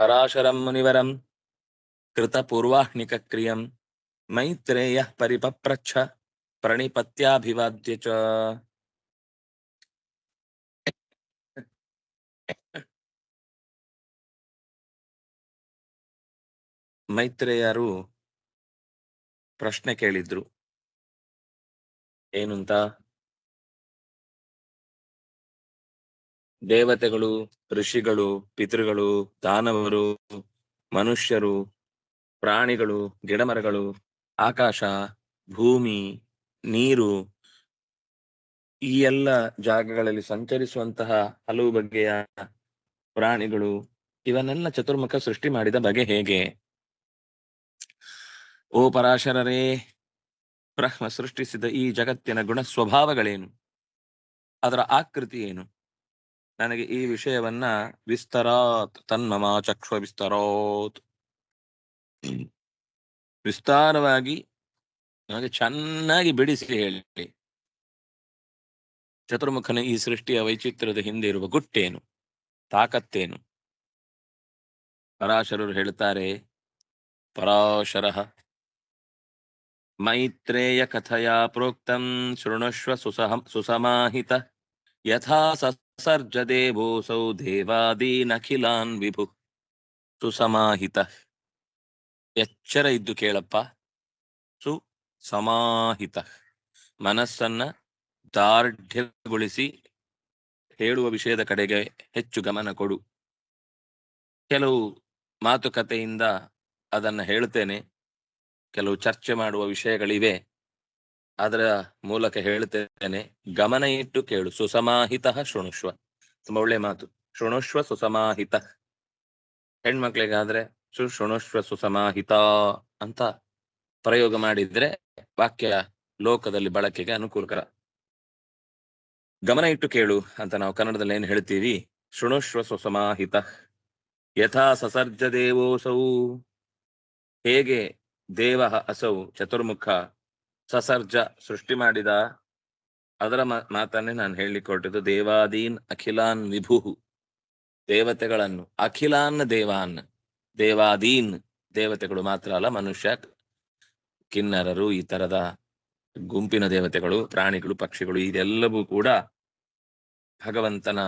ಪರಾಶರಂ ಮುನಿವರಂ ಕೃತಪೂರ್ವಾಹ್ನಿಕಕ್ರಿಯಂ ಮೈತ್ರೇಯ ಪರಿಪಪ್ರಚ್ಛ ಪ್ರಣಿಪತ್ಯಾಭಿವಾದ್ಯ ಚ ಮೈತ್ರೇಯರು ಪ್ರಶ್ನೆ ಕೇಳಿದ್ರು ಏನಂತ? ದೇವತೆಗಳು, ಋಷಿಗಳು, ಪಿತೃಗಳು, ದಾನವರು, ಮನುಷ್ಯರು, ಪ್ರಾಣಿಗಳು, ಗಿಡಮರಗಳು, ಆಕಾಶ, ಭೂಮಿ, ನೀರು ಈ ಎಲ್ಲ ಜಾಗಗಳಲ್ಲಿ ಸಂಚರಿಸುವಂತಹ ಹಲವು ಬಗೆಯ ಪ್ರಾಣಿಗಳು ಇವನ್ನೆಲ್ಲ ಚತುರ್ಮುಖ ಸೃಷ್ಟಿ ಮಾಡಿದ ಬಗೆ ಹೇಗೆ? ಓ ಪರಾಶರರೇ, ಬ್ರಹ್ಮ ಸೃಷ್ಟಿಸಿದ ಈ ಜಗತ್ತಿನ ಗುಣ ಸ್ವಭಾವಗಳೇನು ಅದರ ಆಕೃತಿ ಏನು? ನನಗೆ ಈ ವಿಷಯವನ್ನ ವಿಸ್ತರಾತ್, ತನ್ಮಮ ಚಕ್ಷ್ವ ವಿಸ್ತರಾತ್. ವಿಸ್ತಾರವಾಗಿ ನನಗೆ ಚೆನ್ನಾಗಿ ಬಿಡಿಸಿ ಹೇಳಿ. ಚತುರ್ಮುಖನ ಈ ಸೃಷ್ಟಿಯ ವೈಚಿತ್ರ್ಯದ ಹಿಂದೆ ಇರುವ ಗುಟ್ಟೇನು, ತಾಕತ್ತೇನು? ಪರಾಶರರು ಹೇಳ್ತಾರೆ, ಪರಾಶರ ಮೈತ್ರೇಯ ಕಥೆಯ ಪ್ರೋಕ್ತಂ ಶೃಣುಷ್ವ ಸುಸಹ, ಸುಸಮಾಹಿತ ಯಥಾ ದೇವೋಸೌ ದೇವಾದೀನಖಿಲಾನ್ ವಿಭು ಸುಸಮಾಹಿತ. ಎಚ್ಚರ ಇದ್ದು ಕೇಳಪ್ಪ. ಸುಸಮಾಹಿತ. ಮನಸ್ಸನ್ನ ದಾರ್ಢ್ಯಗೊಳಿಸಿ ಹೇಳುವ ವಿಷಯದ ಕಡೆಗೆ ಹೆಚ್ಚು ಗಮನ ಕೊಡು. ಕೆಲವು ಮಾತುಕತೆಯಿಂದ ಅದನ್ನ ಹೇಳ್ತೇನೆ. ಕೆಲವು ಚರ್ಚೆ ಮಾಡುವ ವಿಷಯಗಳಿವೆ. ಅದರ ಮೂಲಕ ಹೇಳುತ್ತೇನೆ, ಗಮನ ಇಟ್ಟು ಕೇಳು. ಸುಸಮಾಹಿತ ಶೃಣುಶ್ವ ತುಂಬಾ ಒಳ್ಳೆ ಮಾತು. ಶೃಣುಶ್ವ ಸುಸಮಾಹಿತ. ಹೆಣ್ಮಕ್ಳಿಗಾದ್ರೆ ಸು ಶೃಣುಶ್ವ ಸುಸಮಾಹಿತ ಅಂತ ಪ್ರಯೋಗ ಮಾಡಿದ್ರೆ ವಾಕ್ಯ ಲೋಕದಲ್ಲಿ ಬಳಕೆಗೆ ಅನುಕೂಲಕರ. ಗಮನ ಇಟ್ಟು ಕೇಳು ಅಂತ ನಾವು ಕನ್ನಡದಲ್ಲಿ ಏನ್ ಹೇಳ್ತೀವಿ? ಶೃಣುಶ್ವ ಸುಸಮಾಹಿತ. ಯಥಾ ಸಸರ್ಜ ದೇವೋಸೌ ಹೇಗೆ ದೇವ ಅಸೌ ಚತುರ್ಮುಖ ಸಸರ್ಜ ಸೃಷ್ಟಿ ಮಾಡಿದ ಅದರ ಮಾತನ್ನೇ ನಾನು ಹೇಳಿಕೊಟ್ಟಿದ್ದು. ದೇವಾದೀನ್ ಅಖಿಲಾನ್ ವಿಭುಹು, ದೇವತೆಗಳನ್ನು. ಅಖಿಲಾನ್ ದೇವಾನ್, ದೇವಾದೀನ್ ದೇವತೆಗಳು ಮಾತ್ರ ಅಲ್ಲ, ಮನುಷ್ಯ, ಕಿನ್ನರರು ಈ ತರದ ಗುಂಪಿನ ದೇವತೆಗಳು, ಪ್ರಾಣಿಗಳು, ಪಕ್ಷಿಗಳು, ಇದೆಲ್ಲವೂ ಕೂಡ ಭಗವಂತನ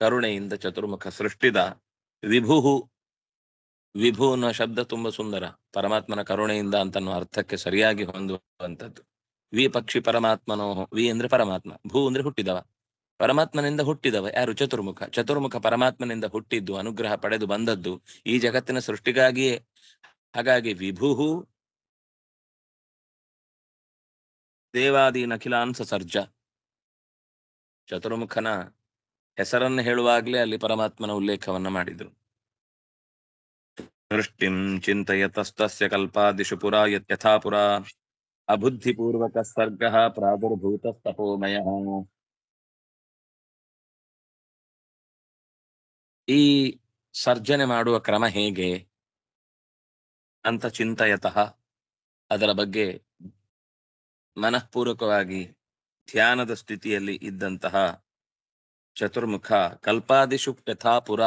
ಕರುಣೆಯಿಂದ ಚತುರ್ಮುಖ ಸೃಷ್ಟಿದ ವಿಭುಹು ವಿಭು ಅನ್ನೋ ಶಬ್ದ ತುಂಬಾ ಸುಂದರ. ಪರಮಾತ್ಮನ ಕರುಣೆಯಿಂದ ಅಂತನೋ ಅರ್ಥಕ್ಕೆ ಸರಿಯಾಗಿ ಹೊಂದುವಂತದ್ದು ವಿ ಪಕ್ಷಿ ಪರಮಾತ್ಮನೋ, ವಿ ಅಂದ್ರೆ ಪರಮಾತ್ಮ, ಭೂ ಅಂದ್ರೆ ಹುಟ್ಟಿದವ. ಪರಮಾತ್ಮನಿಂದ ಹುಟ್ಟಿದವ ಯಾರು? ಚತುರ್ಮುಖ. ಚತುರ್ಮುಖ ಪರಮಾತ್ಮನಿಂದ ಹುಟ್ಟಿದ್ದು, ಅನುಗ್ರಹ ಪಡೆದು ಬಂದದ್ದು, ಈ ಜಗತ್ತಿನ ಸೃಷ್ಟಿಗಾಗಿಯೇ. ಹಾಗಾಗಿ ವಿಭುಹು ದೇವಾದಿ ಅಖಿಲಾನ್ ಸರ್ಜ. ಚತುರ್ಮುಖನ ಹೆಸರನ್ನು ಹೇಳುವಾಗ್ಲೇ ಅಲ್ಲಿ ಪರಮಾತ್ಮನ ಉಲ್ಲೇಖವನ್ನ ಮಾಡಿದ್ರು. ದೃಷ್ಟಿಂ ಚಿಂತಯತಸ್ತಸ್ಯ ಕಲ್ಪಾದಿಷು ಪುರ ಯಥಾಪುರ ಅಬುದ್ಧಿಪೂರ್ವಕ ಸರ್ಗ ಪ್ರಾದುರ್ಭೂತ ತಪೋಮಯ ಈ ಸರ್ಜನೆ ಮಾಡುವ ಕ್ರಮ ಹೇಗೆ? ಅಂತ ಚಿಂತಯತಃ ಅದರ ಬಗ್ಗೆ ಮನಃಪೂರ್ವಕವಾಗಿ ಧ್ಯಾನದ ಸ್ಥಿತಿಯಲ್ಲಿ ಇದ್ದಂತಹ ಚತುರ್ಮುಖ ಕಲ್ಪಾದಿಷು ಯಥಾಪುರ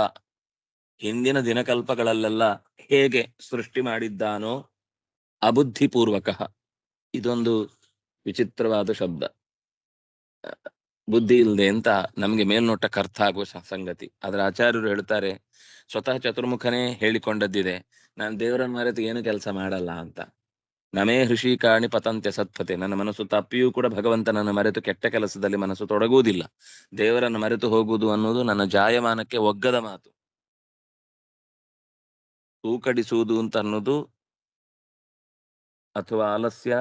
ಹಿಂದಿನ ದಿನಕಲ್ಪಗಳಲ್ಲೆಲ್ಲ ಹೇಗೆ ಸೃಷ್ಟಿ ಮಾಡಿದ್ದಾನೋ ಅಬುದ್ಧಿಪೂರ್ವಕ. ಇದೊಂದು ವಿಚಿತ್ರವಾದ ಶಬ್ದ. ಬುದ್ಧಿ ಇಲ್ಲದೆ ಅಂತ ನಮ್ಗೆ ಮೇಲ್ನೋಟಕ್ಕೆ ಅರ್ಥ ಆಗುವ ಸಂಗತಿ. ಆದ್ರೆ ಆಚಾರ್ಯರು ಹೇಳ್ತಾರೆ, ಸ್ವತಃ ಚತುರ್ಮುಖನೇ ಹೇಳಿಕೊಂಡದ್ದಿದೆ. ನಾನು ದೇವರನ್ನ ಮರೆತು ಏನು ಕೆಲಸ ಮಾಡಲ್ಲ ಅಂತ. ನಮೇ ಹೃಷಿಕಾಣಿ ಪತಂತ್ಯ ಸತ್ಪತೆ ನನ್ನ ಮನಸ್ಸು ತಪ್ಪಿಯೂ ಕೂಡ ಭಗವಂತನನ್ನು ಮರೆತು ಕೆಟ್ಟ ಕೆಲಸದಲ್ಲಿ ಮನಸ್ಸು ತೊಡಗುವುದಿಲ್ಲ. ದೇವರನ್ನು ಮರೆತು ಹೋಗುವುದು ಅನ್ನೋದು ನನ್ನ ಜಾಯಮಾನಕ್ಕೆ ಒಗ್ಗದ ಮಾತು. ತೂಕಡಿಸುವುದು ಅಂತ ಅನ್ನೋದು ಅಥವಾ ಆಲಸ್ಯ,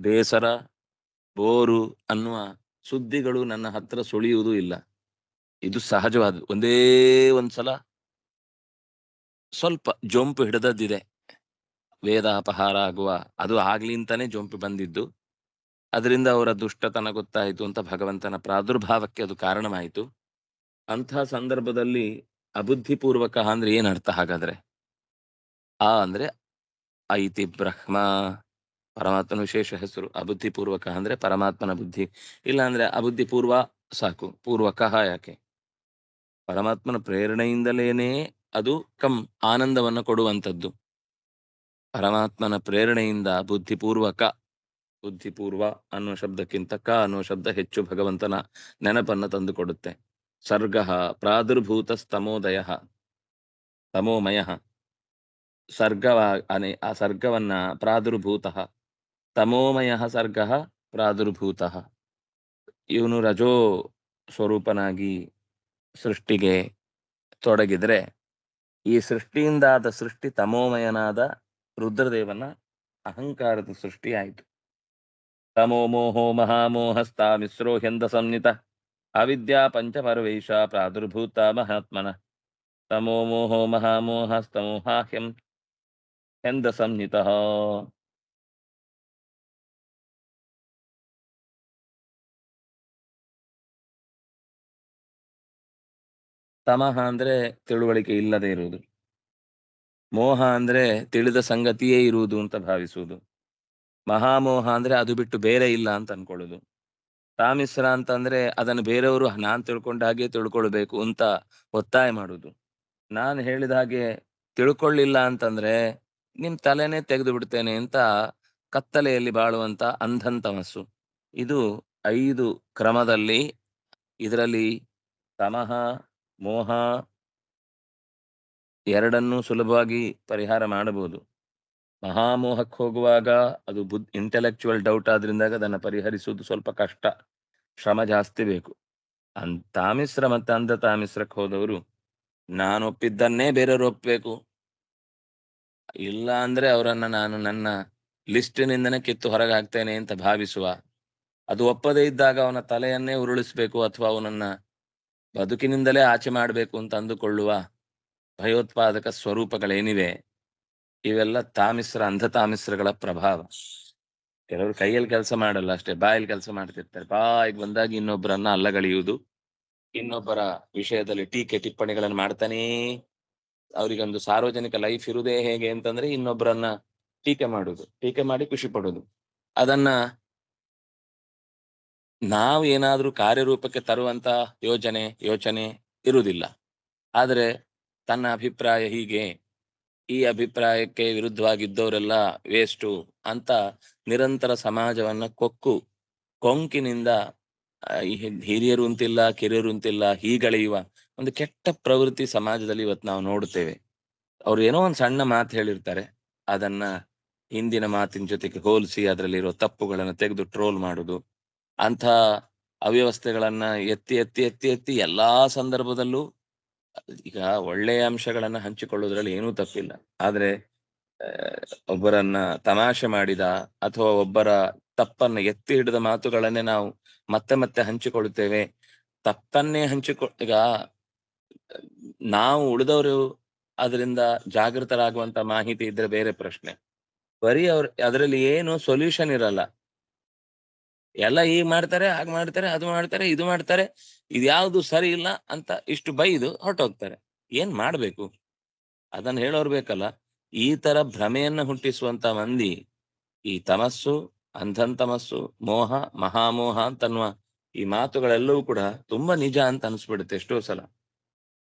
ಬೇಸರ, ಬೋರು ಅನ್ನುವ ಸುದ್ದಿಗಳು ನನ್ನ ಹತ್ರ ಸುಳಿಯುವುದು ಇಲ್ಲ. ಇದು ಸಹಜವಾದ, ಒಂದೇ ಒಂದ್ಸಲ ಸ್ವಲ್ಪ ಜೊಂಪು ಹಿಡಿದದ್ದಿದೆ. ವೇದಾಪಹಾರ ಆಗುವ, ಅದು ಆಗ್ಲಿಂತಾನೆ ಜೊಂಪು ಬಂದಿದ್ದು. ಅದರಿಂದ ಅವರ ದುಷ್ಟತನ ಗೊತ್ತಾಯಿತು ಅಂತ ಭಗವಂತನ ಪ್ರಾದುರ್ಭಾವಕ್ಕೆ ಅದು ಕಾರಣವಾಯಿತು. ಅಂತಹ ಸಂದರ್ಭದಲ್ಲಿ ಅಬುದ್ಧಿಪೂರ್ವಕ ಅಂದ್ರೆ ಏನ್ ಅರ್ಥ ಹಾಗಾದ್ರೆ? ಆ ಅಂದ್ರೆ ಐತಿ ಬ್ರಹ್ಮ ಪರಮಾತ್ಮನ ವಿಶೇಷ ಹೆಸರು. ಅಬುದ್ಧಿಪೂರ್ವಕ ಅಂದ್ರೆ ಪರಮಾತ್ಮನ ಬುದ್ಧಿ. ಇಲ್ಲ ಅಂದ್ರೆ ಅಬುದ್ಧಿಪೂರ್ವ ಸಾಕು. ಪೂರ್ವಕ ಯಾಕೆ? ಪರಮಾತ್ಮನ ಪ್ರೇರಣೆಯಿಂದಲೇನೆ ಅದು ಕಂ ಆನಂದವನ್ನು ಕೊಡುವಂಥದ್ದು. ಪರಮಾತ್ಮನ ಪ್ರೇರಣೆಯಿಂದ ಬುದ್ಧಿಪೂರ್ವಕ, ಬುದ್ಧಿಪೂರ್ವ ಅನ್ನೋ ಶಬ್ದಕ್ಕಿಂತ ಕ ಅನ್ನೋ ಶಬ್ದ ಹೆಚ್ಚು ಭಗವಂತನ ನೆನಪನ್ನು ತಂದುಕೊಡುತ್ತೆ. ಸರ್ಗ ಪ್ರಾದುರ್ಭೂತ ಸ್ತಮೋದಯ ತಮೋಮಯ. ಸರ್ಗವ ಅನೆ, ಆ ಸರ್ಗವನ್ನ ಪ್ರಾದುರ್ಭೂತ, ತಮೋಮಯ ಸರ್ಗ ಪ್ರಾದುರ್ಭೂತ. ಇವನು ರಜೋ ಸ್ವರೂಪನಾಗಿ ಸೃಷ್ಟಿಗೆ ತೊಡಗಿದ್ರೆ, ಈ ಸೃಷ್ಟಿಯಿಂದಾದ ಸೃಷ್ಟಿ ತಮೋಮಯನಾದ ರುದ್ರದೇವನ ಅಹಂಕಾರದ ಸೃಷ್ಟಿಯಾಯಿತು ತಮೋಮೋಹೋ ತಮೋ ಮೋಹೋ ಮಹಾಮೋಹಸ್ತಾ ಮಿಶ್ರೋ ಹ್ಯಂದ ಸಂಹಿತ ಅವಿದ್ಯಾ ಪಂಚಪರವೈಷ ಪ್ರಾದುರ್ಭೂತ ಮಹಾತ್ಮನ. ತಮೋ ಮೋಹೋ ಮಹಾಮೋಹಸ್ತಮೋಹಾಹ್ಯಂ ಹ್ಯಂದ ಸಂಹಿತ ತಮಹ ಅಂದ್ರೆ ತಿಳುವಳಿಕೆ ಇಲ್ಲದೆ ಇರುವುದು. ಮೋಹ ಅಂದ್ರೆ ತಿಳಿದ ಸಂಗತಿಯೇ ಇರುವುದು ಅಂತ ಭಾವಿಸುವುದು. ಮಹಾಮೋಹ ಅಂದ್ರೆ ಅದು ಬಿಟ್ಟು ಬೇರೆ ಇಲ್ಲ ಅಂತ ಅನ್ಕೊಳ್ಳುದು ತಾಮಿಸ್ರ ಅಂತಂದ್ರೆ ಅದನ್ನು ಬೇರೆಯವರು ನಾನ್ ತಿಳ್ಕೊಂಡ ಹಾಗೆ ತಿಳ್ಕೊಳ್ಬೇಕು ಅಂತ ಒತ್ತಾಯ ಮಾಡುದು ನಾನು ಹೇಳಿದ ಹಾಗೆ ತಿಳ್ಕೊಳ್ಳಿಲ್ಲ ಅಂತಂದ್ರೆ ನಿಮ್ ತಲೆನೇ ತೆಗೆದು ಬಿಡ್ತೇನೆ ಅಂತ ಕತ್ತಲೆಯಲ್ಲಿ ಬಾಳುವಂತ ಅಂಧನ್ ತಮಸ್ಸು ಇದು ಐದು ಕ್ರಮದಲ್ಲಿ ಇದರಲ್ಲಿ ತಮಹ, ಮೋಹ ಎರಡನ್ನೂ ಸುಲಭವಾಗಿ ಪರಿಹಾರ ಮಾಡಬಹುದು. ಮಹಾಮೋಹಕ್ಕೆ ಹೋಗುವಾಗ ಅದು ಬುದ್ ಇಂಟೆಲೆಕ್ಚುವಲ್ ಡೌಟ್ ಆದ್ರಿಂದಾಗ ಅದನ್ನು ಪರಿಹರಿಸುವುದು ಸ್ವಲ್ಪ ಕಷ್ಟ. ಶ್ರಮ ಜಾಸ್ತಿ ಬೇಕು. ಅನ್ ತಾಮಿಸ್ರ ಮತ್ತೆ ಅಂಧ ತಾಮಿಸ್ರಕ್ಕೆ ಹೋದವರು ನಾನು ಒಪ್ಪಿದ್ದನ್ನೇ ಬೇರೆಯವರು ಒಪ್ಬೇಕು. ಇಲ್ಲ ಅಂದ್ರೆ ಅವರನ್ನ ನಾನು ನನ್ನ ಲಿಸ್ಟಿನಿಂದನೇ ಕಿತ್ತು ಹೊರಗೆ ಹಾಕ್ತೇನೆ ಅಂತ ಭಾವಿಸುವ. ಅದು ಒಪ್ಪದೇ ಇದ್ದಾಗ ಅವನ ತಲೆಯನ್ನೇ ಉರುಳಿಸ್ಬೇಕು ಅಥವಾ ಅವನನ್ನ ಬದುಕಿನಿಂದಲೇ ಆಚೆ ಮಾಡಬೇಕು ಅಂತ ಅಂದುಕೊಳ್ಳುವ ಭಯೋತ್ಪಾದಕ ಸ್ವರೂಪಗಳೇನಿವೆ. ಇವೆಲ್ಲ ತಾಮಿಸ್ರ ಅಂಧ ತಾಮಿಸ್ರಗಳ ಪ್ರಭಾವ. ಕೆಲವರು ಕೈಯಲ್ಲಿ ಕೆಲಸ ಮಾಡಲ್ಲ ಅಷ್ಟೇ, ಬಾಯಲ್ಲಿ ಕೆಲಸ ಮಾಡ್ತಿರ್ತಾರೆ. ಬಾಯಿಗೆ ಬಂದಾಗ ಇನ್ನೊಬ್ಬರನ್ನ ಅಲ್ಲಗಳಿಯುವುದು, ಇನ್ನೊಬ್ಬರ ವಿಷಯದಲ್ಲಿ ಟೀಕೆ ಟಿಪ್ಪಣಿಗಳನ್ನು ಮಾಡ್ತಾನೇ ಅವರಿಗೊಂದು ಸಾರ್ವಜನಿಕ ಲೈಫ್ ಇರುವುದೇ ಹೇಗೆ ಅಂತಂದ್ರೆ ಇನ್ನೊಬ್ಬರನ್ನ ಟೀಕೆ ಮಾಡುದು. ಟೀಕೆ ಮಾಡಿ ಖುಷಿ ಪಡುದು. ಅದನ್ನ ನಾವು ಏನಾದ್ರೂ ಕಾರ್ಯರೂಪಕ್ಕೆ ತರುವಂತ ಯೋಜನೆ, ಯೋಚನೆ ಇರುವುದಿಲ್ಲ ಆದ್ರೆ ತನ್ನ ಅಭಿಪ್ರಾಯ ಹೀಗೆ, ಈ ಅಭಿಪ್ರಾಯಕ್ಕೆ ವಿರುದ್ಧವಾಗಿದ್ದವರೆಲ್ಲ ವೇಸ್ಟು ಅಂತ ನಿರಂತರ ಸಮಾಜವನ್ನ ಕೊಕ್ಕು, ಕೊಂಕಿನಿಂದ ಹಿರಿಯರು ಅಂತಿಲ್ಲ, ಕಿರಿಯರು ಅಂತಿಲ್ಲ, ಹೀಗಳೆಯುವ ಒಂದು ಕೆಟ್ಟ ಪ್ರವೃತ್ತಿ ಸಮಾಜದಲ್ಲಿ ಇವತ್ತು ನಾವು ನೋಡುತ್ತೇವೆ. ಅವ್ರು ಏನೋ ಒಂದು ಸಣ್ಣ ಮಾತು ಹೇಳಿರ್ತಾರೆ. ಅದನ್ನ ಹಿಂದಿನ ಮಾತಿನ ಜೊತೆಗೆ ಹೋಲಿಸಿ ಅದರಲ್ಲಿರೋ ತಪ್ಪುಗಳನ್ನು ತೆಗೆದು ಟ್ರೋಲ್ ಮಾಡುದು. ಅಂಥ ಅವ್ಯವಸ್ಥೆಗಳನ್ನ ಎತ್ತಿ ಎತ್ತಿ ಎತ್ತಿ ಎತ್ತಿ ಎಲ್ಲಾ ಸಂದರ್ಭದಲ್ಲೂ ಈಗ ಒಳ್ಳೆಯ ಅಂಶಗಳನ್ನ ಹಂಚಿಕೊಳ್ಳುವುದ್ರಲ್ಲಿ ಏನೂ ತಪ್ಪಿಲ್ಲ. ಆದ್ರೆ ಒಬ್ಬರನ್ನ ತಮಾಷೆ ಮಾಡಿದ ಅಥವಾ ಒಬ್ಬರ ತಪ್ಪನ್ನ ಎತ್ತಿ ಹಿಡಿದ ಮಾತುಗಳನ್ನೇ ನಾವು ಮತ್ತೆ ಮತ್ತೆ ಹಂಚಿಕೊಳ್ಳುತ್ತೇವೆ. ತಪ್ಪನ್ನೇ ಹಂಚಿಕೊ, ಈಗ ನಾವು ಉಳಿದವರು ಅದರಿಂದ ಜಾಗೃತರಾಗುವಂತ ಮಾಹಿತಿ ಇದ್ರೆ ಬೇರೆ ಪ್ರಶ್ನೆ. ಬರೀ ಅವ್ರ ಅದರಲ್ಲಿ ಏನು ಸೊಲ್ಯೂಷನ್ ಇರಲ್ಲ. ಎಲ್ಲ ಈಗ ಮಾಡ್ತಾರೆ ಹಾಗೆ ಮಾಡ್ತಾರೆ, ಅದು ಮಾಡ್ತಾರೆ, ಇದು ಮಾಡ್ತಾರೆ ಇದ್ಯಾವುದು ಸರಿ ಇಲ್ಲ ಅಂತ ಇಷ್ಟು ಬೈದು ಹೊರಟೋಗ್ತಾರೆ. ಏನ್ ಮಾಡ್ಬೇಕು? ಅದನ್ನ ಹೇಳೋರ್ ಬೇಕಲ್ಲ. ಈ ತರ ಭ್ರಮೆಯನ್ನ ಹುಟ್ಟಿಸುವಂತ ಮಂದಿ, ಈ ತಮಸ್ಸು, ಅಂಧನ್ ತಮಸ್ಸು, ಮೋಹ, ಮಹಾಮೋಹ ಅಂತನ್ನುವ ಈ ಮಾತುಗಳೆಲ್ಲವೂ ಕೂಡ ತುಂಬಾ ನಿಜ ಅಂತ ಅನ್ಸ್ಬಿಡುತ್ತೆ ಎಷ್ಟೋ ಸಲ.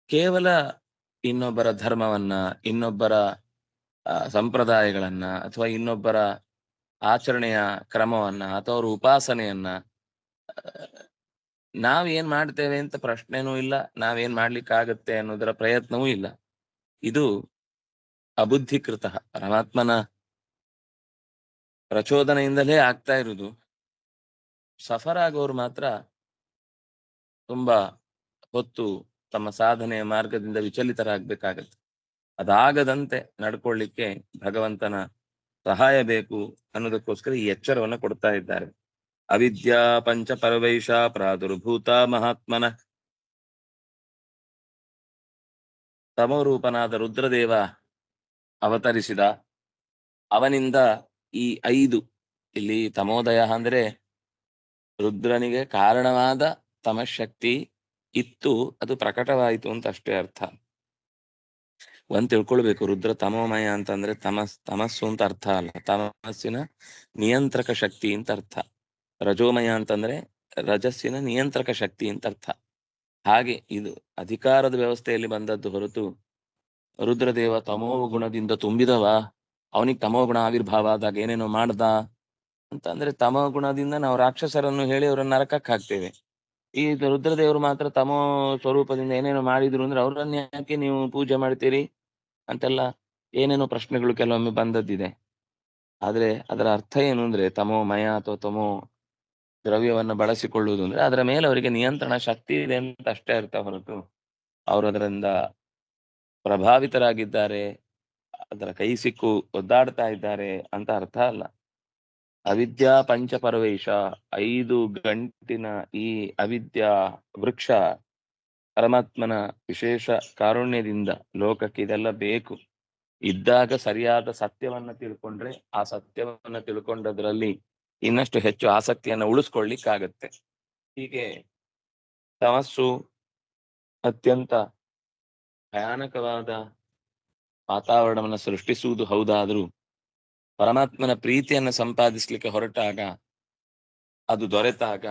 ಕೇವಲ ಇನ್ನೊಬ್ಬರ ಧರ್ಮವನ್ನ, ಇನ್ನೊಬ್ಬರ ಸಂಪ್ರದಾಯಗಳನ್ನ ಅಥವಾ ಇನ್ನೊಬ್ಬರ ಆಚರಣೆಯ ಕ್ರಮವನ್ನ ಅಥವಾ ಅವ್ರ ಉಪಾಸನೆಯನ್ನ ನಾವ್ ಏನ್ ಮಾಡ್ತೇವೆ ಅಂತ ಪ್ರಶ್ನೆನೂ ಇಲ್ಲ ನಾವೇನ್ ಮಾಡ್ಲಿಕ್ಕಾಗತ್ತೆ ಅನ್ನೋದರ ಪ್ರಯತ್ನವೂ ಇಲ್ಲ. ಇದು ಅಬುದ್ಧಿಕೃತ, ಪರಮಾತ್ಮನ ಪ್ರಚೋದನೆಯಿಂದಲೇ ಆಗ್ತಾ ಇರುವುದು ಸಫರ್ ಆಗೋರು ಮಾತ್ರ ತುಂಬಾ ಹೊತ್ತು ತಮ್ಮ ಸಾಧನೆಯ ಮಾರ್ಗದಿಂದ ವಿಚಲಿತರಾಗಬೇಕಾಗತ್ತೆ. ಅದಾಗದಂತೆ ನಡ್ಕೊಳ್ಳಿಕ್ಕೆ ಭಗವಂತನ ಸಹಾಯ ಬೇಕು ಅನ್ನೋದಕ್ಕೋಸ್ಕರ ಈ ಎಚ್ಚರವನ್ನು ಕೊಡ್ತಾ ಇದ್ದಾರೆ. ಅವಿದ್ಯಾ ಪಂಚ ಪರವೈಷ ಪ್ರಾದುರ್ಭೂತ ಮಹಾತ್ಮನ. ತಮರೂಪನಾದ ರುದ್ರದೇವ ಅವತರಿಸಿದ ಅವನಿಂದ ಈ ಐದು ಇಲ್ಲಿ ತಮೋದಯ ಅಂದ್ರೆ ರುದ್ರನಿಗೆ ಕಾರಣವಾದ ತಮಶಕ್ತಿ ಇತ್ತು, ಅದು ಪ್ರಕಟವಾಯಿತು ಅಂತ ಅಷ್ಟೇ ಅರ್ಥ. ಒಂದ್ ತಿಳ್ಕೊಳ್ಬೇಕು, ರುದ್ರ ತಮೋಮಯ ಅಂತಂದ್ರೆ ತಮಸ್, ತಮಸ್ಸು ಅಂತ ಅರ್ಥ ಅಲ್ಲ. ತಮಸ್ಸಿನ ನಿಯಂತ್ರಕ ಶಕ್ತಿ ಅಂತ ಅರ್ಥ. ರಜೋಮಯ ಅಂತಂದ್ರೆ ರಜಸ್ಸಿನ ನಿಯಂತ್ರಕ ಶಕ್ತಿ ಅಂತ ಅರ್ಥ. ಹಾಗೆ ಇದು ಅಧಿಕಾರದ ವ್ಯವಸ್ಥೆಯಲ್ಲಿ ಬಂದದ್ದು ಹೊರತು ರುದ್ರದೇವ ತಮೋ ಗುಣದಿಂದ ತುಂಬಿದವ? ಅವನಿಗೆ ತಮೋ ಗುಣ ಆವಿರ್ಭಾವ ಆದಾಗ ಏನೇನೋ ಮಾಡ್ದ? ಅಂತ ಅಂದ್ರೆ ತಮೋ ಗುಣದಿಂದ ನಾವು ರಾಕ್ಷಸರನ್ನು ಹೇಳಿ ಅವರನ್ನ ನರಕಕ್ಕೆ ಹಾಕ್ತೇವೆ ಈ ರುದ್ರದೇವರು ಮಾತ್ರ ತಮೋ ಸ್ವರೂಪದಿಂದ ಏನೇನು ಮಾಡಿದ್ರು ಅಂದ್ರೆ ಅವ್ರನ್ನ ಯಾಕೆ ನೀವು ಪೂಜೆ ಮಾಡ್ತೀರಿ ಅಂತೆಲ್ಲ ಏನೇನೋ ಪ್ರಶ್ನೆಗಳು ಕೆಲವೊಮ್ಮೆ ಬಂದದ್ದಿದೆ. ಆದ್ರೆ ಅದರ ಅರ್ಥ ಏನು ಅಂದ್ರೆ ತಮೋ ಮಯ ಅಥವಾ ತಮೋ ದ್ರವ್ಯವನ್ನ ಬಳಸಿಕೊಳ್ಳುವುದು ಅಂದ್ರೆ ಅದರ ಮೇಲೆ ಅವರಿಗೆ ನಿಯಂತ್ರಣ ಶಕ್ತಿ ಇದೆ ಅಂತ ಅಷ್ಟೇ ಅರ್ಥ ಹೊರತು. ಅವರು ಅದರಿಂದ ಪ್ರಭಾವಿತರಾಗಿದ್ದಾರೆ, ಅದರ ಕೈ ಸಿಕ್ಕು ಒದ್ದಾಡ್ತಾ ಇದ್ದಾರೆ ಅಂತ ಅರ್ಥ ಅಲ್ಲ. ಅವಿದ್ಯಾ ಪಂಚಪರವೇಶ ಐದು ಗಂಟಿನ ಈ ಅವಿದ್ಯಾ ವೃಕ್ಷ ಪರಮಾತ್ಮನ ವಿಶೇಷ ಕಾರುಣ್ಯದಿಂದ ಲೋಕಕ್ಕೆ ಇದೆಲ್ಲ ಬೇಕು. ಇದ್ದಾಗ ಸರಿಯಾದ ಸತ್ಯವನ್ನ ತಿಳ್ಕೊಂಡ್ರೆ ಆ ಸತ್ಯವನ್ನ ತಿಳ್ಕೊಂಡದ್ರಲ್ಲಿ ಇನ್ನಷ್ಟು ಹೆಚ್ಚು ಆಸಕ್ತಿಯನ್ನ ಉಳಿಸ್ಕೊಳ್ಳಿಕ್ಕಾಗತ್ತೆ. ಹೀಗೆ ತಮಸ್ಸು ಅತ್ಯಂತ ಭಯಾನಕವಾದ ವಾತಾವರಣವನ್ನು ಸೃಷ್ಟಿಸುವುದು ಹೌದಾದ್ರೂ ಪರಮಾತ್ಮನ ಪ್ರೀತಿಯನ್ನು ಸಂಪಾದಿಸ್ಲಿಕ್ಕೆ ಹೊರಟಾಗ, ಅದು ದೊರೆತಾಗ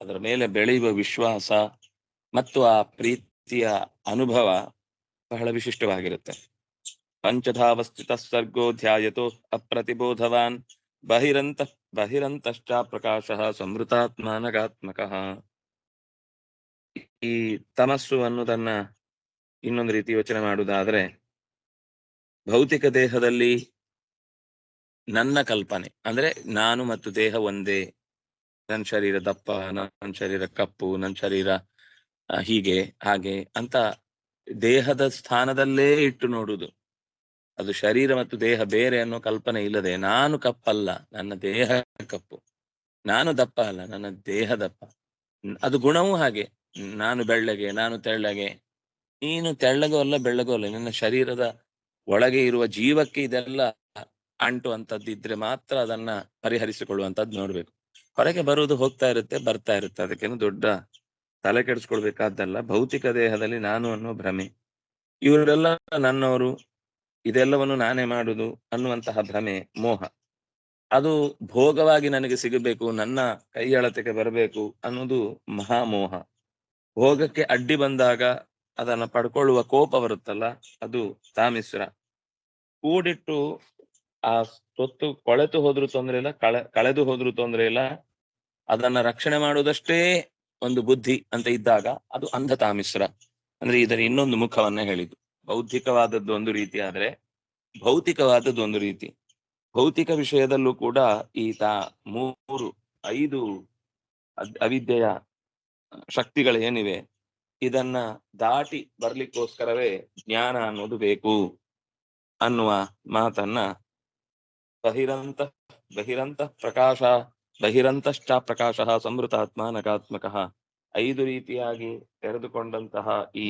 ಅದರ ಮೇಲೆ ಬೆಳೆಯುವ ವಿಶ್ವಾಸ ಮತ್ತು ಆ ಪ್ರೀತಿಯ ಅನುಭವ ಬಹಳ ವಿಶಿಷ್ಟವಾಗಿರುತ್ತೆ. ಪಂಚಧಾವಸ್ಥಿತ ಸರ್ಗೋ ಧ್ಯಾಯತೋ ಅಪ್ರತಿಬೋಧವಾನ್ ಬಹಿರಂತ, ಬಹಿರಂತಶ್ಚ ಪ್ರಕಾಶ ಸಂವೃತಾತ್ಮಾನಗಾತ್ಮಕ. ಈ ತಮಸ್ಸು ಅನ್ನೋದನ್ನ ಇನ್ನೊಂದು ರೀತಿ ಯೋಚನೆ ಮಾಡುವುದಾದ್ರೆ ಭೌತಿಕ ದೇಹದಲ್ಲಿ ನನ್ನ ಕಲ್ಪನೆ. ಅಂದ್ರೆ ನಾನು ಮತ್ತು ದೇಹ ಒಂದೇ. ನನ್ನ ಶರೀರ ದಪ್ಪ ನನ್ನ ಶರೀರ ಕಪ್ಪು ನನ್ನ ಶರೀರ ಹೀಗೆ, ಹಾಗೆ ಅಂತ ದೇಹದ ಸ್ಥಾನದಲ್ಲೇ ಇಟ್ಟು ನೋಡುದು ಅದು ಶರೀರ ಮತ್ತು ದೇಹ ಬೇರೆ ಅನ್ನೋ ಕಲ್ಪನೆ ಇಲ್ಲದೆ ನಾನು ಕಪ್ಪಲ್ಲ, ನನ್ನ ದೇಹ ಕಪ್ಪು. ನಾನು ದಪ್ಪ ಅಲ್ಲ, ನನ್ನ ದೇಹ ದಪ್ಪ. ಅದು ಗುಣವೂ ಹಾಗೆ. ನಾನು ಬೆಳ್ಳಗೆ, ನಾನು ತೆಳ್ಳಗೆ. ನೀನು ತೆಳ್ಳಗೂ ಅಲ್ಲ, ಬೆಳ್ಳಗೂ ಅಲ್ಲ. ನನ್ನ ಶರೀರದ ಒಳಗೆ ಇರುವ ಜೀವಕ್ಕೆ ಇದೆಲ್ಲ ಅಂಟು ಇದ್ರೆ ಮಾತ್ರ ಅದನ್ನ ಪರಿಹರಿಸಿಕೊಳ್ಳುವಂತದ್ದು ನೋಡ್ಬೇಕು. ಹೊರಗೆ ಬರುವುದು ಹೋಗ್ತಾ ಇರುತ್ತೆ, ಬರ್ತಾ ಇರುತ್ತೆ. ಅದಕ್ಕೇನು ದೊಡ್ಡ ತಲೆ ಕೆಡಿಸ್ಕೊಳ್ಬೇಕಾದ್ದಲ್ಲ. ಭೌತಿಕ ದೇಹದಲ್ಲಿ ನಾನು ಅನ್ನೋ ಭ್ರಮೆ. ಇವರೆಲ್ಲ ನನ್ನವರು, ಇದೆಲ್ಲವನ್ನು ನಾನೇ ಮಾಡುದು ಅನ್ನುವಂತಹ ಭ್ರಮೆ, ಮೋಹ. ಅದು ಭೋಗವಾಗಿ ನನಗೆ ಸಿಗಬೇಕು, ನನ್ನ ಕೈ ಅಳತೆಗೆ ಬರಬೇಕು ಅನ್ನೋದು ಮಹಾಮೋಹ. ಭೋಗಕ್ಕೆ ಅಡ್ಡಿ ಬಂದಾಗ ಅದನ್ನ ಪಡ್ಕೊಳ್ಳುವ ಕೋಪ ಬರುತ್ತಲ್ಲ, ಅದು ತಾಮಿಸ್ರ ಕೂಡಿಟ್ಟು ಆ ಸ್ವತ್ತು ಕೊಳೆತು ಹೋದ್ರು ತೊಂದ್ರೆ ಇಲ್ಲ, ಕಳೆ, ಕಳೆದು ಹೋದ್ರು ತೊಂದ್ರೆ ಇಲ್ಲ. ಅದನ್ನ ರಕ್ಷಣೆ ಮಾಡುವುದಷ್ಟೇ ಒಂದು ಬುದ್ಧಿ ಅಂತ ಇದ್ದಾಗ ಅದು ಅಂಧತಾ ಮಿಶ್ರ ಅಂದ್ರೆ ಇದರ ಇನ್ನೊಂದು ಮುಖವನ್ನ ಹೇಳಿದ್ದು. ಬೌದ್ಧಿಕವಾದದ್ದು ಒಂದು ರೀತಿ ಆದ್ರೆ ಭೌತಿಕವಾದದ್ದು ಒಂದು ರೀತಿ. ಭೌತಿಕ ವಿಷಯದಲ್ಲೂ ಕೂಡ ಈ ತಾ ಮೂರು, ಐದು ಅವಿದ್ಯೆಯ ಶಕ್ತಿಗಳು ಏನಿವೆ, ಇದನ್ನ ದಾಟಿ ಬರ್ಲಿಕ್ಕೋಸ್ಕರವೇ ಜ್ಞಾನ ಅನ್ನೋದು ಬೇಕು ಅನ್ನುವ ಮಾತನ್ನ ಬಹಿರಂತ ಬಹಿರಂತ ಪ್ರಕಾಶ, ಬಹಿರಂತಶ್ಚ ಪ್ರಕಾಶ ಸಂವೃತಾತ್ಮ ನಕಾತ್ಮಕ. ಐದು ರೀತಿಯಾಗಿ ತೆರೆದುಕೊಂಡಂತಹ ಈ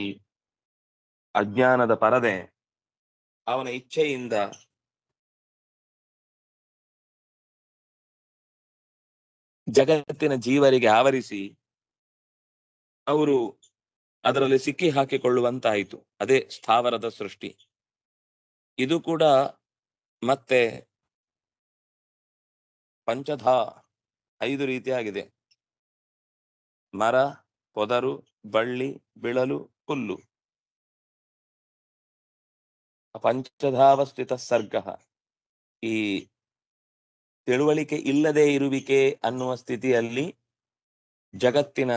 ಅಜ್ಞಾನದ ಪರದೆ ಅವನ ಇಚ್ಛೆಯಿಂದ ಜಗತ್ತಿನ ಜೀವರಿಗೆ ಆವರಿಸಿ ಅವರು ಅದರಲ್ಲಿ ಸಿಕ್ಕಿ ಹಾಕಿಕೊಳ್ಳುವಂತಾಯಿತು. ಅದೇ ಸ್ಥಾವರದ ಸೃಷ್ಟಿ. ಇದು ಕೂಡ ಮತ್ತೆ ಪಂಚಧಾ ಐದು ರೀತಿಯಾಗಿದೆ. ಮರ, ಪೊದರು, ಬಳ್ಳಿ, ಬಿಳಲು, ಹುಲ್ಲು. ಪಂಚಧಾವಸ್ಥಿತ ಸರ್ಗ. ಈ ತಿಳುವಳಿಕೆ ಇಲ್ಲದೆ ಇರುವಿಕೆ ಅನ್ನುವ ಸ್ಥಿತಿಯಲ್ಲಿ ಜಗತ್ತಿನ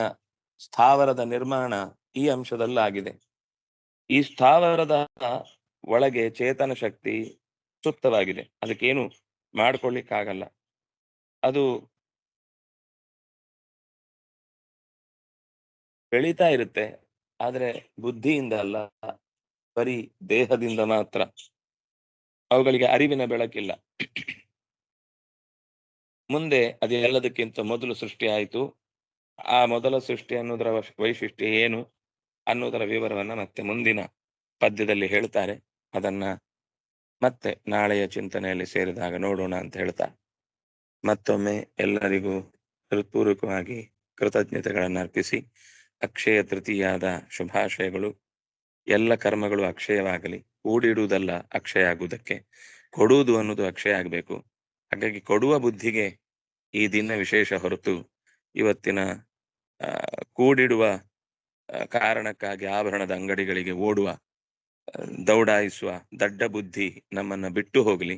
ಸ್ಥಾವರದ ನಿರ್ಮಾಣ ಈ ಅಂಶದಲ್ಲಾಗಿದೆ. ಈ ಸ್ಥಾವರದ ಒಳಗೆ ಚೇತನ ಶಕ್ತಿ ಸುಪ್ತವಾಗಿದೆ. ಅದಕ್ಕೇನು ಮಾಡ್ಕೊಳ್ಳಿಕ್ಕಾಗಲ್ಲ. ಅದು ಬೆಳೀತಾ ಇರುತ್ತೆ. ಆದ್ರೆ ಬುದ್ಧಿಯಿಂದ ಅಲ್ಲ, ಬರೀ ದೇಹದಿಂದ ಮಾತ್ರ. ಅವುಗಳಿಗೆ ಅರಿವಿನ ಬೆಳಕಿಲ್ಲ. ಮುಂದೆ ಅದೆಲ್ಲದಕ್ಕಿಂತ ಮೊದಲು ಸೃಷ್ಟಿ ಆಯಿತು. ಆ ಮೊದಲ ಸೃಷ್ಟಿ ಅನ್ನೋದರ ವಶ್- ವೈಶಿಷ್ಟ್ಯ ಏನು ಅನ್ನೋದರ ವಿವರವನ್ನ ಮತ್ತೆ ಮುಂದಿನ ಪದ್ಯದಲ್ಲಿ ಹೇಳ್ತಾರೆ. ಅದನ್ನ ಮತ್ತೆ ನಾಳೆಯ ಚಿಂತನೆಯಲ್ಲಿ ಸೇರಿದಾಗ ನೋಡೋಣ ಅಂತ ಹೇಳ್ತಾ ಮತ್ತೊಮ್ಮೆ ಎಲ್ಲರಿಗೂ ಹೃತ್ಪೂರ್ವಕವಾಗಿ ಕೃತಜ್ಞತೆಗಳನ್ನು ಅರ್ಪಿಸಿ ಅಕ್ಷಯ ತೃತೀಯಾದ ಶುಭಾಶಯಗಳು. ಎಲ್ಲ ಕರ್ಮಗಳು ಅಕ್ಷಯವಾಗಲಿ. ಕೂಡಿಡುವುದಲ್ಲ ಅಕ್ಷಯ ಆಗುವುದಕ್ಕೆ. ಕೊಡುವುದು ಅನ್ನೋದು ಅಕ್ಷಯ ಆಗಬೇಕು. ಹಾಗಾಗಿ ಕೊಡುವ ಬುದ್ಧಿಗೆ ಈ ದಿನ ವಿಶೇಷ ಹೊರತು ಇವತ್ತಿನ ಕೂಡಿಡುವ ಕಾರಣಕ್ಕಾಗಿ ಆಭರಣದ ಅಂಗಡಿಗಳಿಗೆ ಓಡುವ ದೌಡಾಯಿಸುವ ದಡ್ಡ ಬುದ್ಧಿ ನಮ್ಮನ್ನ ಬಿಟ್ಟು ಹೋಗಲಿ.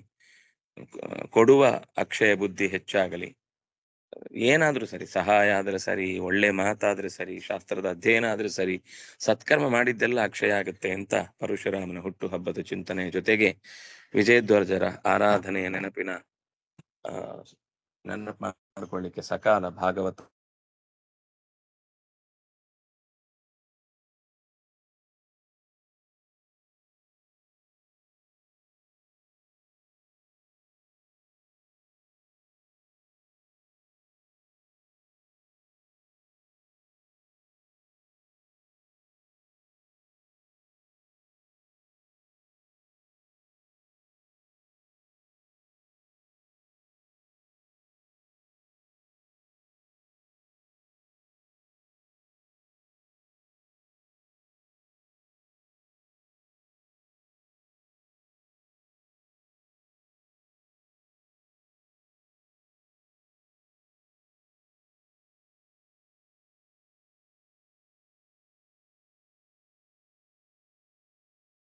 ಕೊಡುವ ಅಕ್ಷಯ ಬುದ್ಧಿ ಹೆಚ್ಚಾಗಲಿ. ಏನಾದ್ರೂ ಸರಿ, ಸಹಾಯ ಆದ್ರೆ ಸರಿ, ಒಳ್ಳೆ ಮಾತಾದ್ರೆ ಸರಿ, ಶಾಸ್ತ್ರದ ಅಧ್ಯಯನ ಆದ್ರೆ ಸರಿ, ಸತ್ಕರ್ಮ ಮಾಡಿದ್ದೆಲ್ಲ ಅಕ್ಷಯ ಆಗುತ್ತೆ ಅಂತ ಪರಶುರಾಮನ ಹುಟ್ಟು ಹಬ್ಬದ ಚಿಂತನೆ ಜೊತೆಗೆ ವಿಜಯಧ್ವರ್ಜರ ಆರಾಧನೆಯ ನೆನಪಿನ ನೆನಪು ಮಾಡಿಕೊಳ್ಳಿಕ್ಕೆ ಸಕಾಲ ಭಾಗವತ